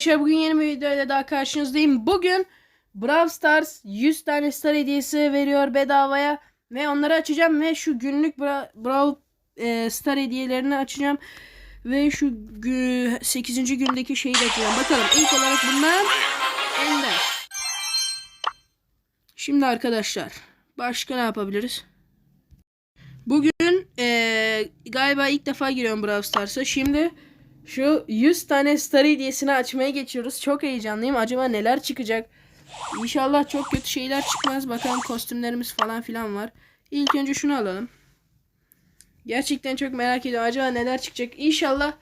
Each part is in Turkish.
Arkadaşlar bugün yeni bir videoyla daha karşınızdayım. Bugün Brawl Stars 100 tane star hediyesi veriyor bedavaya. Ve onları açacağım ve şu günlük Bra Brawl e, star hediyelerini açacağım. Ve şu 8. gündeki şeyi de açacağım. Bakalım ilk olarak bunlar Ender. Şimdi arkadaşlar başka ne yapabiliriz? Bugün e, galiba ilk defa giriyorum Brawl Stars'a. Şimdi şu 100 tane star hediyesini açmaya geçiyoruz. Çok heyecanlıyım. Acaba neler çıkacak? İnşallah çok kötü şeyler çıkmaz. Bakalım kostümlerimiz falan filan var. İlk önce şunu alalım. Gerçekten çok merak ediyorum. Acaba neler çıkacak? İnşallah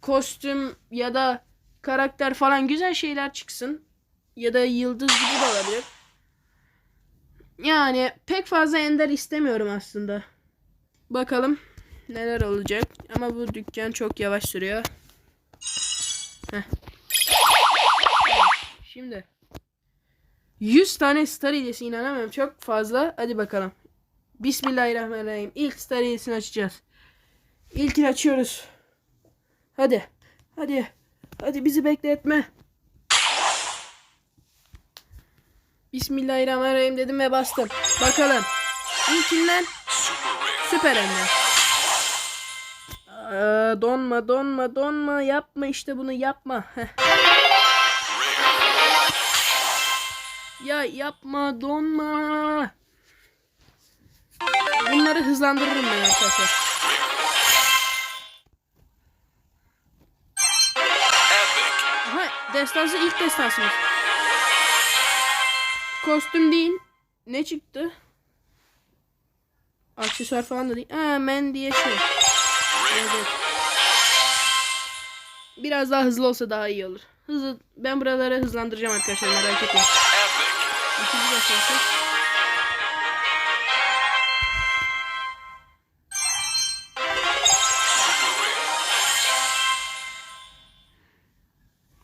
kostüm ya da karakter falan güzel şeyler çıksın. Ya da yıldız gibi de olabilir. Yani pek fazla ender istemiyorum aslında. Bakalım neler olacak. Ama bu dükkan çok yavaş sürüyor. Şimdi 100 tane star hediyesi inanamıyorum. Çok fazla. Hadi bakalım. Bismillahirrahmanirrahim. İlk star hediyesini açacağız. İlkini açıyoruz. Hadi. Hadi. Hadi bizi bekletme. Bismillahirrahmanirrahim dedim ve bastım. Bakalım. İlkinden süper ender. Aa, donma donma donma yapma işte bunu yapma. Ya yapma donma. Bunları hızlandırırım ben arkadaşlar. Destansı ilk destansımız. Kostüm değil. Ne çıktı? Aksesuar falan da değil. Aa men diye şey. Biraz daha hızlı olsa daha iyi olur. Hızlı ben buraları hızlandıracağım arkadaşlar merak etmeyin. İkinci destansı.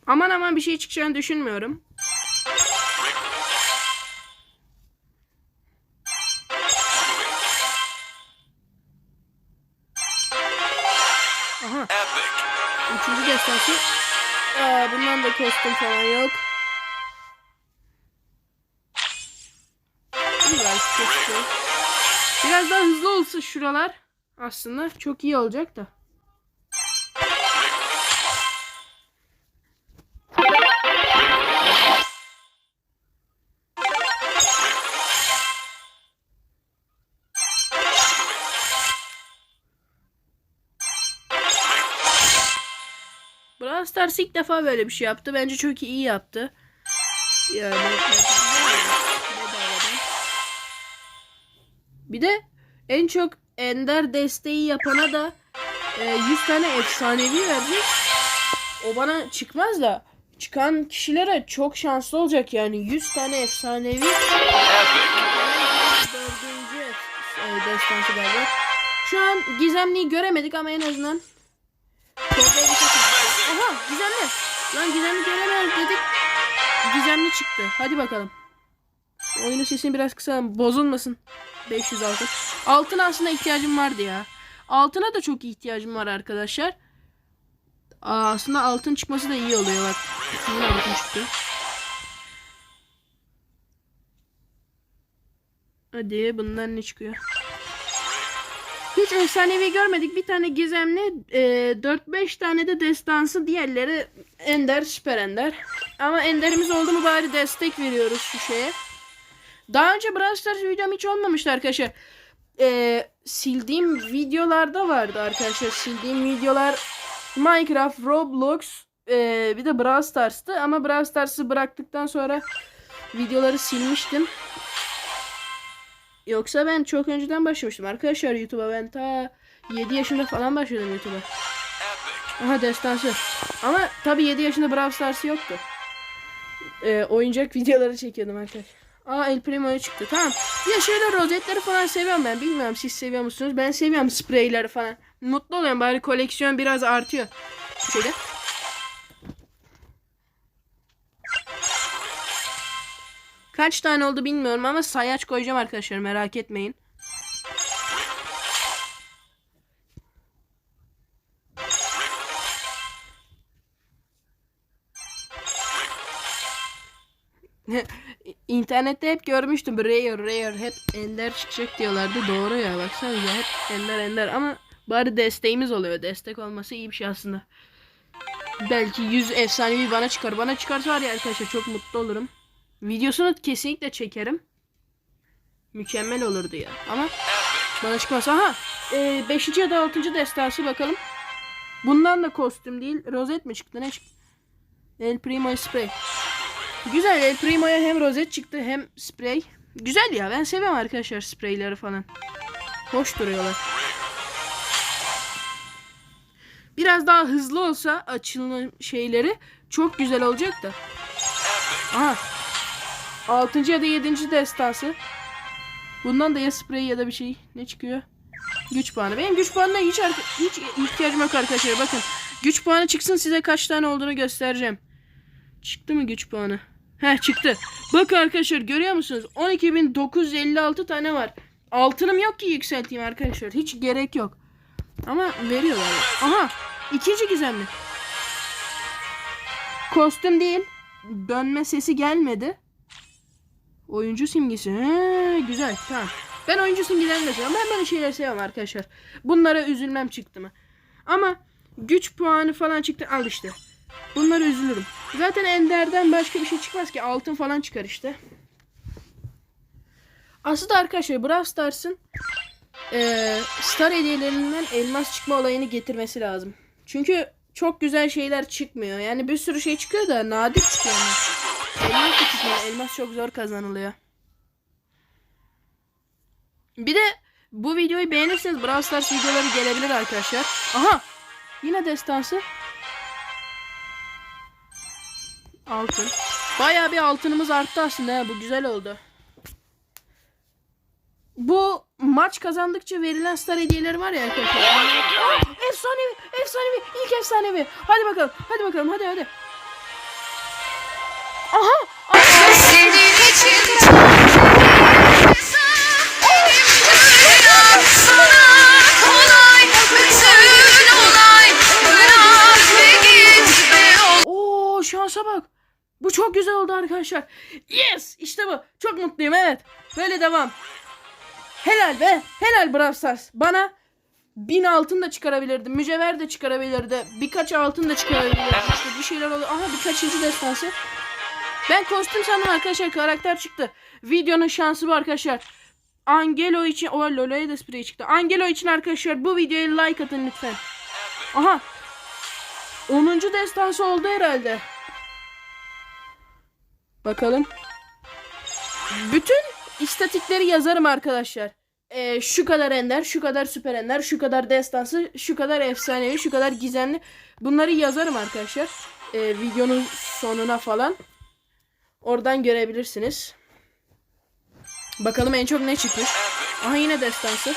Aman aman bir şey çıkacağını düşünmüyorum. Destansı. Aa, bundan da kostüm falan yok. Çok şey. Biraz daha hızlı olsa şuralar aslında çok iyi olacak da. Stars ilk defa böyle bir şey yaptı. Bence çok iyi yaptı. Yani. Bir de en çok ender desteği yapana da e, 100 tane efsanevi verdik. O bana çıkmaz da çıkan kişilere çok şanslı olacak yani 100 tane efsanevi. Dördüncü e. Şu an gizemliyi göremedik ama en azından Aha gizemli. Lan gizemli göremeyiz dedik. Gizemli çıktı. Hadi bakalım. Oyunun sesini biraz kısalım. Bozulmasın. 500 altın. Altına aslında ihtiyacım vardı ya. Altına da çok ihtiyacım var arkadaşlar. Aa, aslında altın çıkması da iyi oluyor bak. Yine altın çıktı. Hadi bundan ne çıkıyor? Hiç efsanevi görmedik. Bir tane gizemli, e, 4-5 tane de destansı, diğerleri ender, süper ender. Ama enderimiz oldu mu bari destek veriyoruz şu şeye. Daha önce Brawl Stars videom hiç olmamıştı arkadaşlar. E, sildiğim videolarda vardı arkadaşlar. Sildiğim videolar Minecraft, Roblox, e, bir de Brawl Stars'tı. Ama Brawl Stars'ı bıraktıktan sonra videoları silmiştim. Yoksa ben çok önceden başlamıştım arkadaşlar YouTube'a. Ben ta 7 yaşında falan başladım YouTube'a. Aha destansı. Ama tabi 7 yaşında Brawl Stars yoktu. Ee, oyuncak videoları çekiyordum arkadaşlar. Aa El Primo'ya çıktı. Tamam. Ya şöyle rozetleri falan seviyorum ben. Bilmiyorum siz seviyor musunuz? Ben seviyorum spreyleri falan. Mutlu oluyorum. Bari koleksiyon biraz artıyor. Şöyle. Kaç tane oldu bilmiyorum ama sayaç koyacağım arkadaşlar merak etmeyin. İnternette hep görmüştüm. Rare rare hep ender çıkacak diyorlardı. Doğru ya baksanıza hep ender ender ama bari desteğimiz oluyor. Destek olması iyi bir şey aslında. Belki 100 efsanevi bana çıkar. Bana çıkarsa var ya arkadaşlar çok mutlu olurum. Videosunu kesinlikle çekerim. Mükemmel olurdu ya. Ama bana çıkmaz. Aha. 5. ya da 6. destansı bakalım. Bundan da kostüm değil. Rozet mi çıktı? Ne çıktı? El Primo Spray. Güzel. El Primo'ya hem rozet çıktı hem sprey. Güzel ya. Ben seviyorum arkadaşlar spreyleri falan. Hoş duruyorlar. Biraz daha hızlı olsa açılım şeyleri çok güzel olacak da. Aha. 6. ya da 7. destansı. Bundan da ya sprey ya da bir şey. Ne çıkıyor? Güç puanı. Benim güç puanına hiç, hiç ihtiyacım yok arkadaşlar. Bakın. Güç puanı çıksın size kaç tane olduğunu göstereceğim. Çıktı mı güç puanı? Heh çıktı. Bakın arkadaşlar görüyor musunuz? 12.956 tane var. Altınım yok ki yükselteyim arkadaşlar. Hiç gerek yok. Ama veriyorlar. Aha. ikinci gizemli. Kostüm değil. Dönme sesi gelmedi. Oyuncu simgesi. He, güzel. Tamam. Ben oyuncu simgelerini de seviyorum. Ben böyle şeyleri seviyorum arkadaşlar. Bunlara üzülmem çıktı mı. Ama güç puanı falan çıktı. Al işte. Bunlara üzülürüm. Zaten Ender'den başka bir şey çıkmaz ki. Altın falan çıkar işte. Aslında arkadaşlar Brawl Stars'ın eee, star hediyelerinden elmas çıkma olayını getirmesi lazım. Çünkü çok güzel şeyler çıkmıyor. Yani bir sürü şey çıkıyor da nadir çıkıyor ama. Elmas çıkmıyor. Elmas çok zor kazanılıyor. Bir de bu videoyu beğenirseniz Brawl Stars videoları gelebilir arkadaşlar. Aha! Yine destansı. Altın. Bayağı bir altınımız arttı aslında. ha, Bu güzel oldu. Bu maç kazandıkça verilen star hediyeleri var ya arkadaşlar. Aa, efsanevi, efsanevi, ilk efsanevi. Hadi bakalım, hadi bakalım, hadi hadi. Oo şansa bak. Bu çok güzel oldu arkadaşlar. Yes! İşte bu. Çok mutluyum evet. Böyle devam. Helal be. Helal Brawl Stars. Bana bin altın da çıkarabilirdi. Mücevher de çıkarabilirdi. Birkaç altın da çıkarabilirdi. İşte bir şeyler oluyor. Aha birkaçıncı destansı. Ben kostüm sandım arkadaşlar. Karakter çıktı. Videonun şansı bu arkadaşlar. Angelo için... O Lolo'ya da sprey çıktı. Angelo için arkadaşlar bu videoya like atın lütfen. Aha. 10. destansı oldu herhalde. Bakalım. Bütün istatikleri yazarım arkadaşlar. Ee, şu kadar ender, şu kadar süper ender, şu kadar destansı, şu kadar efsanevi, şu kadar gizemli. Bunları yazarım arkadaşlar. Ee, videonun sonuna falan. Oradan görebilirsiniz. Bakalım en çok ne çıkmış. Aha yine destansı.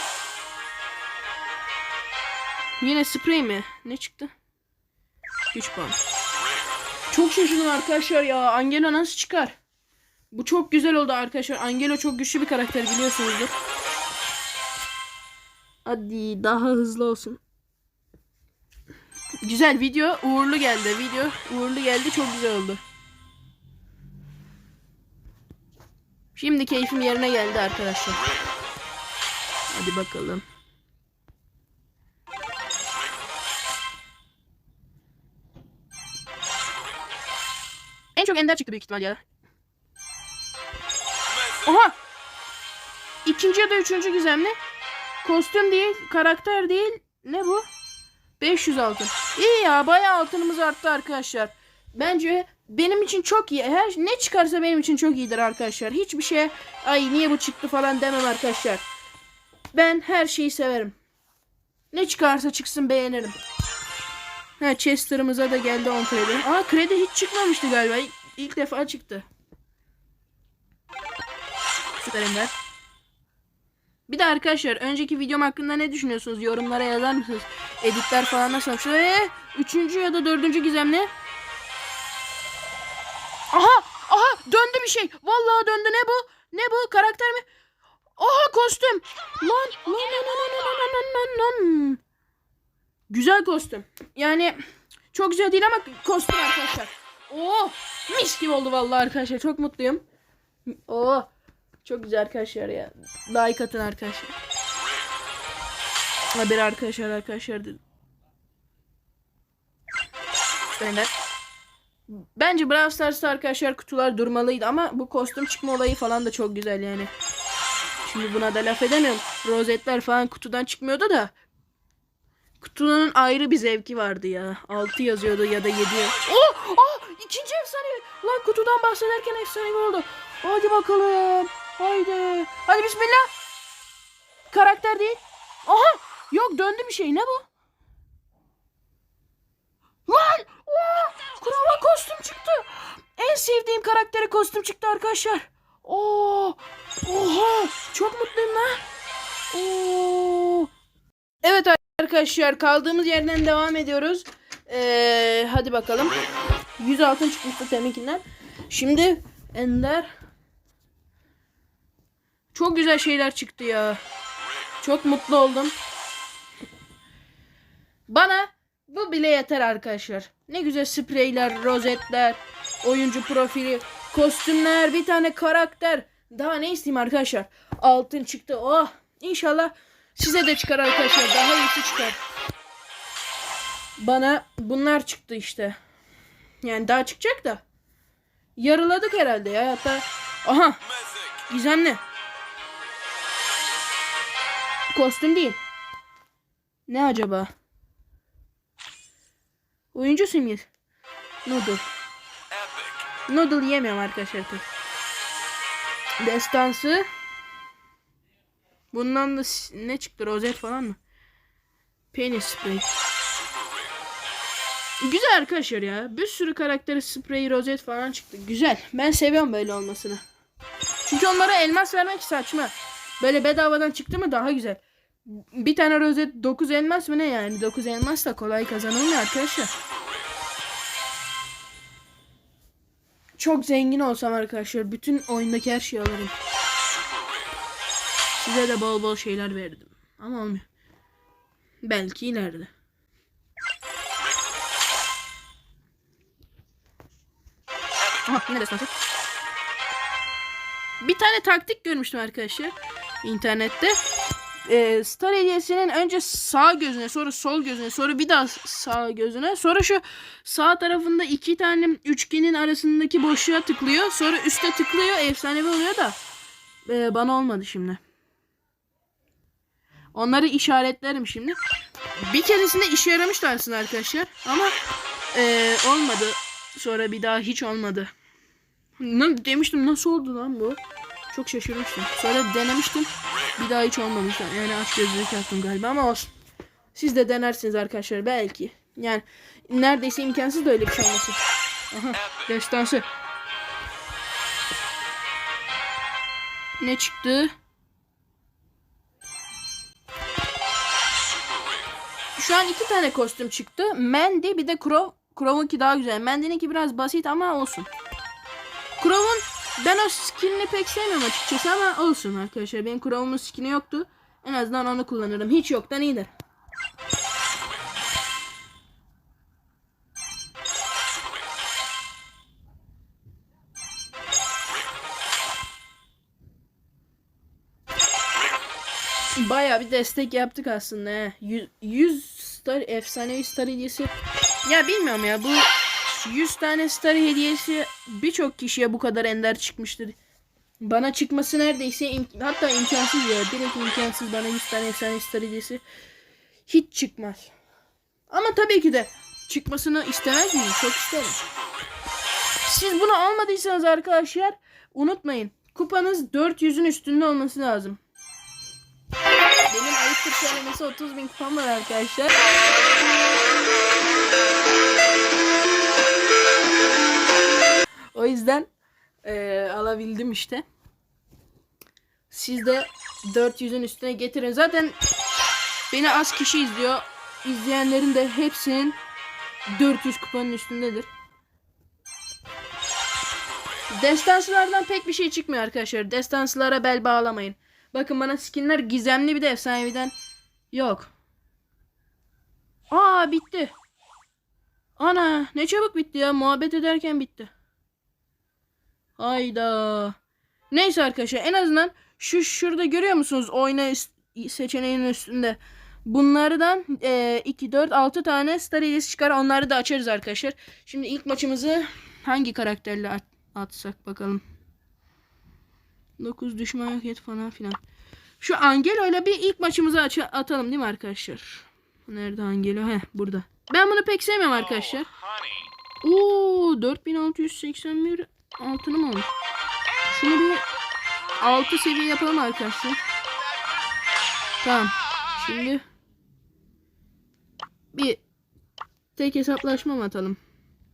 Yine sprey mi? Ne çıktı? Güç puan. Çok şaşırdım arkadaşlar ya. Angelo nasıl çıkar? Bu çok güzel oldu arkadaşlar. Angelo çok güçlü bir karakter biliyorsunuzdur. Hadi daha hızlı olsun. Güzel video uğurlu geldi. Video uğurlu geldi. Çok güzel oldu. Şimdi keyfim yerine geldi arkadaşlar. Hadi bakalım. En çok ender çıktı büyük ihtimal ya. Oha! İkinci ya da üçüncü gizemli. Kostüm değil, karakter değil. Ne bu? 500 altın. İyi ya bayağı altınımız arttı arkadaşlar. Bence benim için çok iyi. Her ne çıkarsa benim için çok iyidir arkadaşlar. Hiçbir şey ay niye bu çıktı falan demem arkadaşlar. Ben her şeyi severim. Ne çıkarsa çıksın beğenirim. Ha Chester'ımıza da geldi 10 kredi. Aa kredi hiç çıkmamıştı galiba. İlk, ilk defa çıktı. Süper Ender. Bir de arkadaşlar önceki videom hakkında ne düşünüyorsunuz? Yorumlara yazar mısınız? Editler falan nasıl olmuş? Ee, üçüncü ya da dördüncü gizemli. Aha! Aha! Döndü bir şey. Vallahi döndü. Ne bu? Ne bu? Karakter mi? Aha kostüm. Lan lan lan lan lan lan lan lan lan. Güzel kostüm. Yani çok güzel değil ama kostüm arkadaşlar. Oh mis gibi oldu vallahi arkadaşlar. Çok mutluyum. Oh çok güzel arkadaşlar ya. Like atın arkadaşlar. Haber arkadaşlar arkadaşlar dedim. Beyler. Bence Brawl Stars'ta arkadaşlar kutular durmalıydı ama bu kostüm çıkma olayı falan da çok güzel yani. Şimdi buna da laf edemiyorum. Rozetler falan kutudan çıkmıyordu da. Kutunun ayrı bir zevki vardı ya. 6 yazıyordu ya da 7. Oh! Oh! İkinci efsane. Lan kutudan bahsederken efsane oldu. Hadi bakalım. Haydi. Hadi bismillah. Karakter değil. Aha! Yok döndü bir şey. Ne bu? Lan! Oh! Krava kostüm çıktı. En sevdiğim karaktere kostüm çıktı arkadaşlar. Oo! Oha! Çok mutluyum lan. Oo! Evet arkadaşlar kaldığımız yerden devam ediyoruz. Ee, hadi bakalım. 100 altın çıkmıştı teminkinden. Şimdi Ender çok güzel şeyler çıktı ya. Çok mutlu oldum. Bana bu bile yeter arkadaşlar. Ne güzel spreyler, rozetler, oyuncu profili, kostümler, bir tane karakter. Daha ne isteyeyim arkadaşlar? Altın çıktı. Oh! İnşallah size de çıkar arkadaşlar. Daha iyisi çıkar. Bana bunlar çıktı işte. Yani daha çıkacak da. Yarıladık herhalde ya. Hatta aha. Gizemli. Kostüm değil. Ne acaba? Oyuncu simgesi. Noodle. Noodle yemiyorum arkadaşlar. Destansı. Bundan da ne çıktı? Rozet falan mı? Penis spray. Güzel arkadaşlar ya. Bir sürü karakteri sprey, rozet falan çıktı. Güzel. Ben seviyorum böyle olmasını. Çünkü onlara elmas vermek saçma. Böyle bedavadan çıktı mı daha güzel. Bir tane rozet 9 elmas mı ne yani? 9 elmas da kolay kazanılmıyor arkadaşlar. Çok zengin olsam arkadaşlar bütün oyundaki her şeyi alırım. Size de bol bol şeyler verdim. Ama olmuyor. Belki ileride. Aha ne destansı? Bir tane taktik görmüştüm arkadaşlar. internette. Ee, Star hediyesinin önce sağ gözüne sonra sol gözüne sonra bir daha sağ gözüne sonra şu sağ tarafında iki tane üçgenin arasındaki boşluğa tıklıyor sonra üste tıklıyor efsanevi oluyor da ee, bana olmadı şimdi. Onları işaretlerim şimdi. Bir keresinde işe yaramıştı aslında arkadaşlar ama ee, olmadı. Sonra bir daha hiç olmadı. Demiştim nasıl oldu lan bu? Çok şaşırmıştım. Sonra denemiştim. Bir daha hiç olmamış. Yani aç gözlülük yaptım galiba ama olsun. Siz de denersiniz arkadaşlar belki. Yani neredeyse imkansız da öyle bir şey olması. Destansı. Ne çıktı? Şu an iki tane kostüm çıktı. Mandy bir de Crow. Crow'unki daha güzel. Mandy'ninki biraz basit ama olsun. Crow'un ben o skinini pek sevmiyorum açıkçası ama olsun arkadaşlar. Benim Crow'umun skini yoktu. En azından onu kullanırım. Hiç yoktan iyidir. Baya bir destek yaptık aslında. He. 100, 100 star efsanevi star hediyesi. Ya bilmiyorum ya bu 100 tane star hediyesi birçok kişiye bu kadar ender çıkmıştır. Bana çıkması neredeyse im- hatta imkansız ya. Direkt imkansız bana 100 tane efsane star hediyesi hiç çıkmaz. Ama tabii ki de çıkmasını istemez miyim? Çok isterim. Siz bunu almadıysanız arkadaşlar unutmayın. Kupanız 400'ün üstünde olması lazım. Benim ayıptır söylemesi 30 bin kupam var arkadaşlar. O yüzden eee, alabildim işte. Siz de 400'ün üstüne getirin. Zaten beni az kişi izliyor. İzleyenlerin de hepsinin 400 kupanın üstündedir. Destansılardan pek bir şey çıkmıyor arkadaşlar. Destansılara bel bağlamayın. Bakın bana skinler gizemli bir de efsaneviden yok. Aa bitti. Ana ne çabuk bitti ya. Muhabbet ederken bitti. Hayda. Neyse arkadaşlar en azından şu şurada görüyor musunuz oyna seçeneğinin üstünde. Bunlardan e, 2, 4, 6 tane Star Hediyesi çıkar. Onları da açarız arkadaşlar. Şimdi ilk maçımızı hangi karakterle at- atsak bakalım. 9 düşman yok et falan filan. Şu Angelo ile bir ilk maçımızı aç atalım değil mi arkadaşlar? Nerede Angelo? Heh burada. Ben bunu pek sevmiyorum arkadaşlar. Oo 4681 altınım olmuş. Şunu bir 6 seviye yapalım arkadaşlar. Tamam. Şimdi bir tek hesaplaşma mı atalım?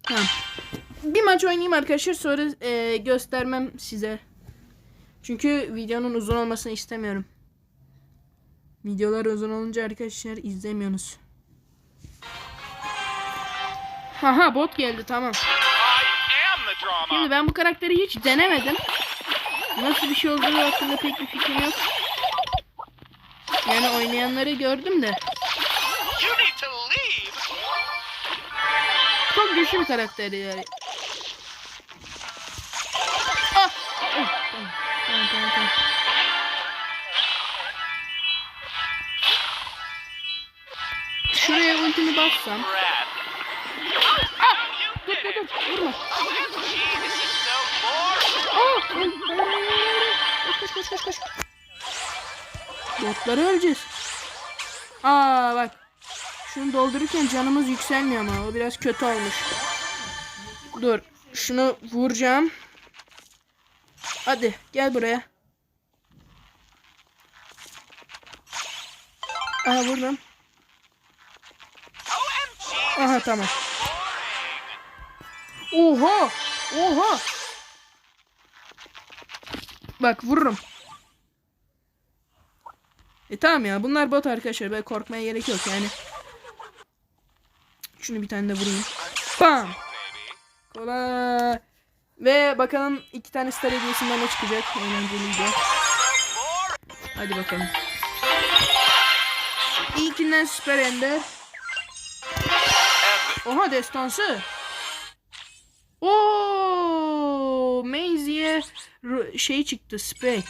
Tamam. Bir maç oynayayım arkadaşlar sonra e, göstermem size. Çünkü videonun uzun olmasını istemiyorum. Videolar uzun olunca arkadaşlar izlemiyorsunuz. Haha bot geldi tamam. Şimdi ben bu karakteri hiç denemedim. Nasıl bir şey olduğu hakkında pek bir fikrim yok. Yani oynayanları gördüm de. Çok güçlü bir karakter yani. Ah! Oh, tamam. Tamam, tamam, tamam. Şuraya ultimi bassam. Brad. Dur dur dur vurma. Aa! Hayır, hayır, hayır, hayır. Koş koş koş koş. Botları öleceğiz. Aa bak. Şunu doldururken canımız yükselmiyor ama o biraz kötü olmuş. Dur. Şunu vuracağım. Hadi gel buraya. Aha vurdum. Aha tamam. Oha! Oha! Bak vururum. E tamam ya bunlar bot arkadaşlar. Böyle korkmaya gerek yok yani. Şunu bir tane de vurayım. Bam! Kolay. Ve bakalım iki tane star hediyesinden ne çıkacak. Eğlenceliydi. Hadi bakalım. İlkinden süper ender. Oha destansı. Oo, ru- şey çıktı spray.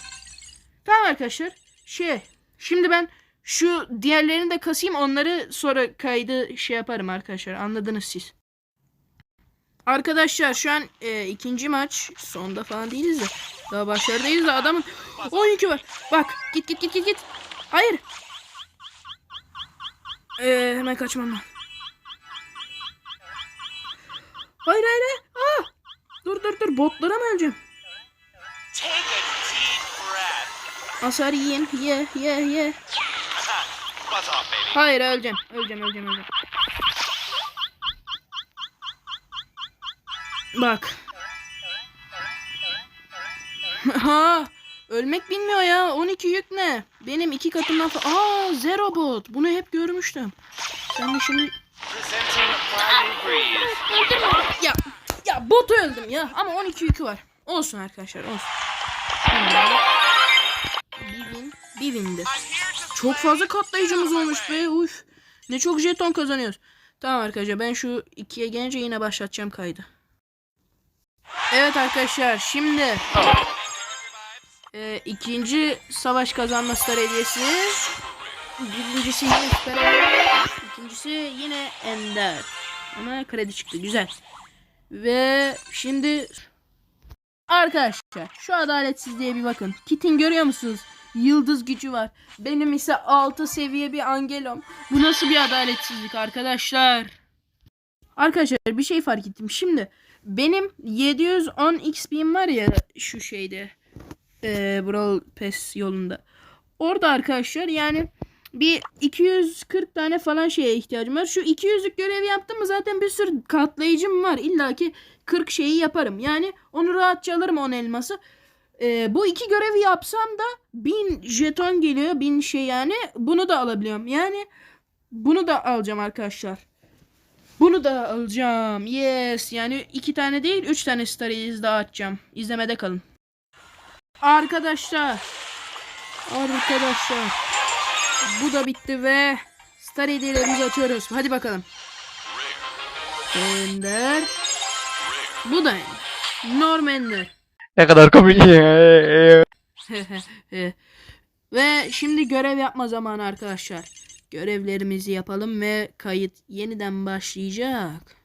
Tamam arkadaşlar. Şey. Şimdi ben şu diğerlerini de kasayım onları sonra kaydı şey yaparım arkadaşlar. Anladınız siz. Arkadaşlar şu an e, ikinci maç. Sonda falan değiliz de. Daha başlardayız da adamın 12 var. Bak git git git git git. Hayır. E, hemen kaçmam lazım. Hayır hayır hayır. Aa! Dur dur dur botlara mı öleceğim? Hasar yiyin. Ye ye ye. Hayır öleceğim. Öleceğim öleceğim öleceğim. Bak. ha, ölmek bilmiyor ya. 12 yük ne? Benim iki katımdan fa- Aa, zero bot. Bunu hep görmüştüm. Sen de şimdi ya ya bot öldüm ya ama 12 yükü var. Olsun arkadaşlar olsun. Bir win, bir to Çok fazla katlayıcımız olmuş be. Uf. Ne çok jeton kazanıyoruz. Tamam arkadaşlar ben şu ikiye gelince yine başlatacağım kaydı. Evet arkadaşlar şimdi e, ikinci savaş kazanma star hediyesi. Birincisi yine süper. İkincisi yine ender. Ama kredi çıktı güzel. Ve şimdi Arkadaşlar şu adaletsizliğe bir bakın. Kit'in görüyor musunuz? Yıldız gücü var. Benim ise 6 seviye bir Angelom. Bu nasıl bir adaletsizlik arkadaşlar? Arkadaşlar bir şey fark ettim. Şimdi benim 710 XP'm var ya şu şeyde. Ee, Brawl Pass yolunda. Orada arkadaşlar yani bir 240 tane falan şeye ihtiyacım var. Şu 200'lük görevi yaptım mı zaten bir sürü katlayıcım var. İlla ki 40 şeyi yaparım. Yani onu rahatça alırım 10 elması. Ee, bu iki görevi yapsam da 1000 jeton geliyor. 1000 şey yani. Bunu da alabiliyorum. Yani bunu da alacağım arkadaşlar. Bunu da alacağım. Yes. Yani iki tane değil üç tane Star Yıldız daha açacağım. İzlemede kalın. Arkadaşlar. Arkadaşlar. Bu da bitti ve Star hediyelerimizi açıyoruz. Hadi bakalım. Ender. Bu da Ender. Norm Ender. Ne kadar komik. ve şimdi görev yapma zamanı arkadaşlar. Görevlerimizi yapalım ve kayıt yeniden başlayacak.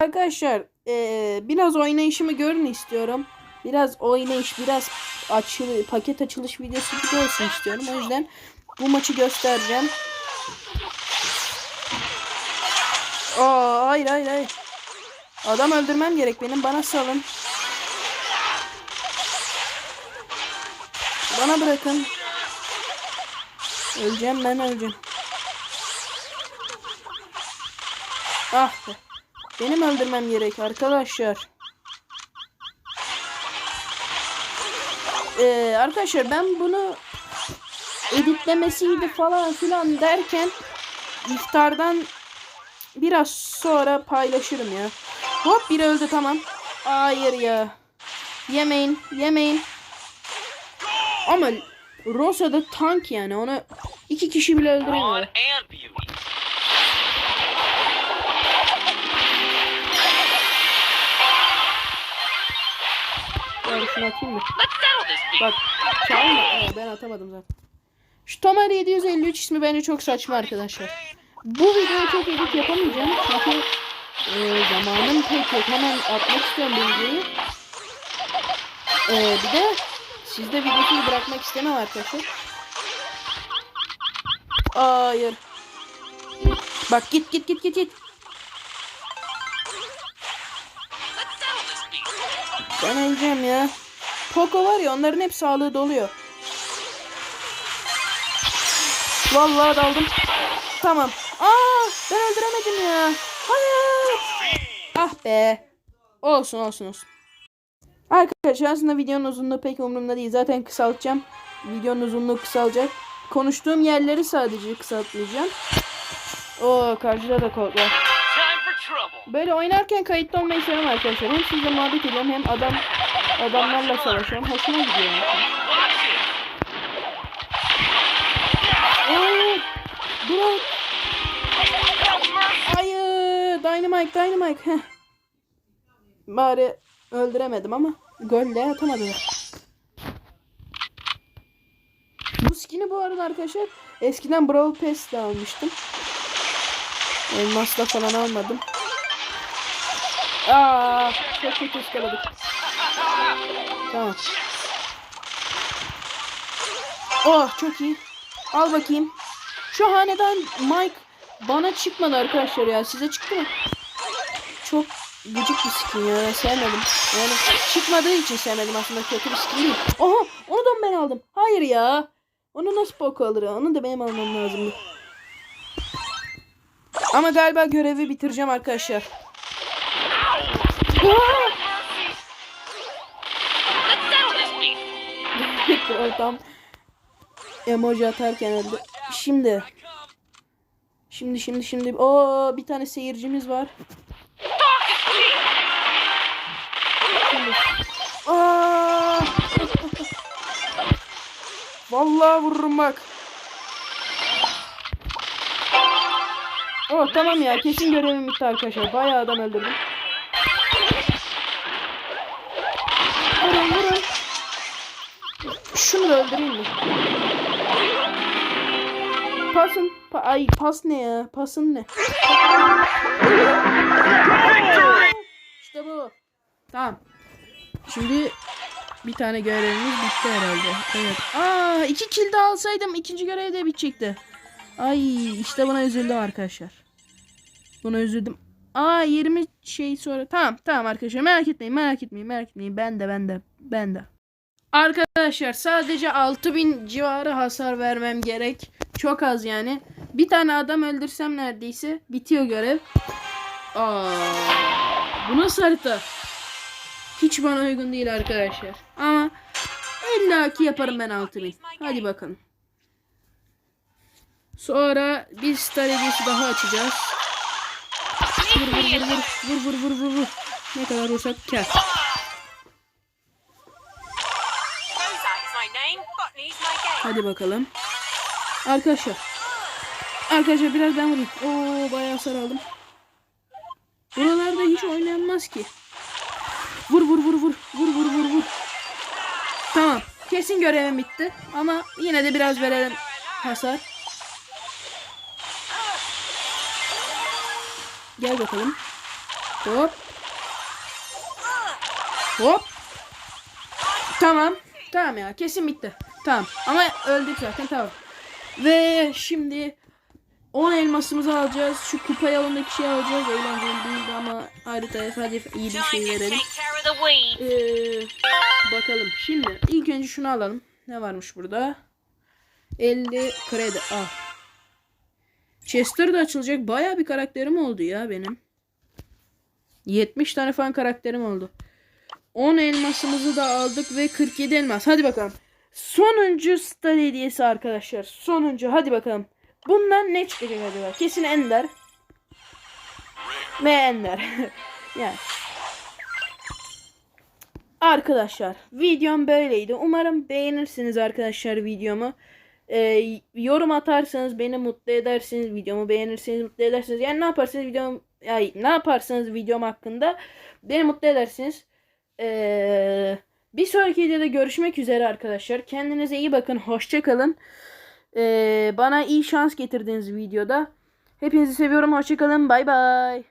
Arkadaşlar eee, biraz oynayışımı görün istiyorum. Biraz oynayış, biraz açılı, paket açılış videosu gibi olsun istiyorum. O yüzden bu maçı göstereceğim. Aa, hayır hayır hayır. Adam öldürmem gerek benim. Bana salın. Bana bırakın. Öleceğim ben öleceğim. Ah be. Benim öldürmem gerek arkadaşlar. Ee, arkadaşlar ben bunu editlemesiydi falan filan derken iftardan biraz sonra paylaşırım ya. Hop biri öldü tamam. Hayır ya. Yemeyin yemeyin. Ama Rosa da tank yani onu iki kişi bile öldüremiyor. Ben şunu atayım mı? Bak çalma. Ee, ben atamadım zaten. Şu Tomer 753 ismi bence çok saçma arkadaşlar. Bu videoyu çok edit yapamayacağım çünkü e, zamanım pek yok. Hemen atmak istiyorum bu videoyu. E, bir de sizde videoyu bırakmak istemem arkadaşlar. Hayır. Bak git git git git git. Ben öleceğim ya. Poco var ya onların hep sağlığı doluyor. Vallahi daldım. Tamam. Aa ben öldüremedim ya. Hayır. Ah be. Olsun olsun olsun. Arkadaşlar aslında videonun uzunluğu pek umurumda değil. Zaten kısaltacağım. Videonun uzunluğu kısalacak. Konuştuğum yerleri sadece kısaltmayacağım. Oo karşıda da kod var. Böyle oynarken kayıtlı olmayı seviyorum arkadaşlar. Hem sizle muhabbet ediyorum hem adam adamlarla savaşıyorum. Hoşuma gidiyor. Mercy. Hayır. Dynamite, Dynamite. Heh. Bari öldüremedim ama golle atamadım. Bu skin'i bu arada arkadaşlar eskiden Brawl Pass'te almıştım. Elmasla falan almadım. Aa, çok kötü ıskaladık. Tamam. Oh çok iyi. Al bakayım. Şu haneden Mike bana çıkmadı arkadaşlar ya. Size çıktı mı? Çok gıcık bir skin ya. Sevmedim. Yani çıkmadığı için sevmedim aslında. Kötü bir skin değil. Oha onu da ben aldım? Hayır ya. Onu nasıl Poco alır? Onu da benim almam lazımdı. Ama galiba görevi bitireceğim arkadaşlar. Tam emoji atarken öldü. Şimdi. Şimdi şimdi şimdi. O bir tane seyircimiz var. Aa! Vallahi vururum bak. Oh tamam ya kesin görevim bitti arkadaşlar. Bayağı adam öldürdüm. Vurun vurun. Şunu da öldüreyim mi? Pasın. Pa Ay pas ne ya? Pasın ne? İşte bu. Tamam. Şimdi bir tane görevimiz bitti herhalde. Evet. Aa iki kill de alsaydım ikinci görev de bitecekti. Ay işte buna üzüldüm arkadaşlar. Buna üzüldüm. Aa 20 şey sonra. Tamam tamam arkadaşlar merak etmeyin merak etmeyin merak etmeyin. Ben de ben de ben de. Arkadaşlar sadece 6000 civarı hasar vermem gerek. Çok az yani. Bir tane adam öldürsem neredeyse bitiyor görev. Aa, bu nasıl harita? Hiç bana uygun değil arkadaşlar. Ama illaki yaparım ben 6000. Hadi bakalım. Sonra bir star daha açacağız. Vur vur vur vur vur vur vur vur. Ne kadar vursak kar. Hadi bakalım. Arkadaşlar. Arkadaşlar biraz ben vurayım. Oo bayağı hasar aldım. hiç oynanmaz ki. Vur vur vur vur. Vur vur vur vur. Tamam. Kesin görevim bitti. Ama yine de biraz verelim hasar. Gel bakalım. Hop. Hop. Tamam. Tamam ya kesin bitti. Tamam. Ama öldük zaten tamam. Ve şimdi 10 elmasımızı alacağız. Şu kupa yolundaki şey alacağız. Eğlenceli değildi ama haritaya hadi iyi bir şey verelim. Ee, bakalım. Şimdi ilk önce şunu alalım. Ne varmış burada? 50 kredi. Al. Chester de açılacak. Baya bir karakterim oldu ya benim. 70 tane falan karakterim oldu. 10 elmasımızı da aldık ve 47 elmas. Hadi bakalım. Sonuncu star hediyesi arkadaşlar. Sonuncu. Hadi bakalım. Bundan ne çıkacak acaba? Kesin Ender. Ve Ender. yani. Arkadaşlar videom böyleydi. Umarım beğenirsiniz arkadaşlar videomu. Ee, yorum atarsanız beni mutlu edersiniz. Videomu beğenirseniz mutlu edersiniz. Yani ne yaparsanız videom yani ne yaparsanız videom hakkında beni mutlu edersiniz. Ee, bir sonraki videoda görüşmek üzere arkadaşlar. Kendinize iyi bakın. Hoşça kalın. Ee, bana iyi şans getirdiniz videoda. Hepinizi seviyorum. Hoşça kalın. Bay bay.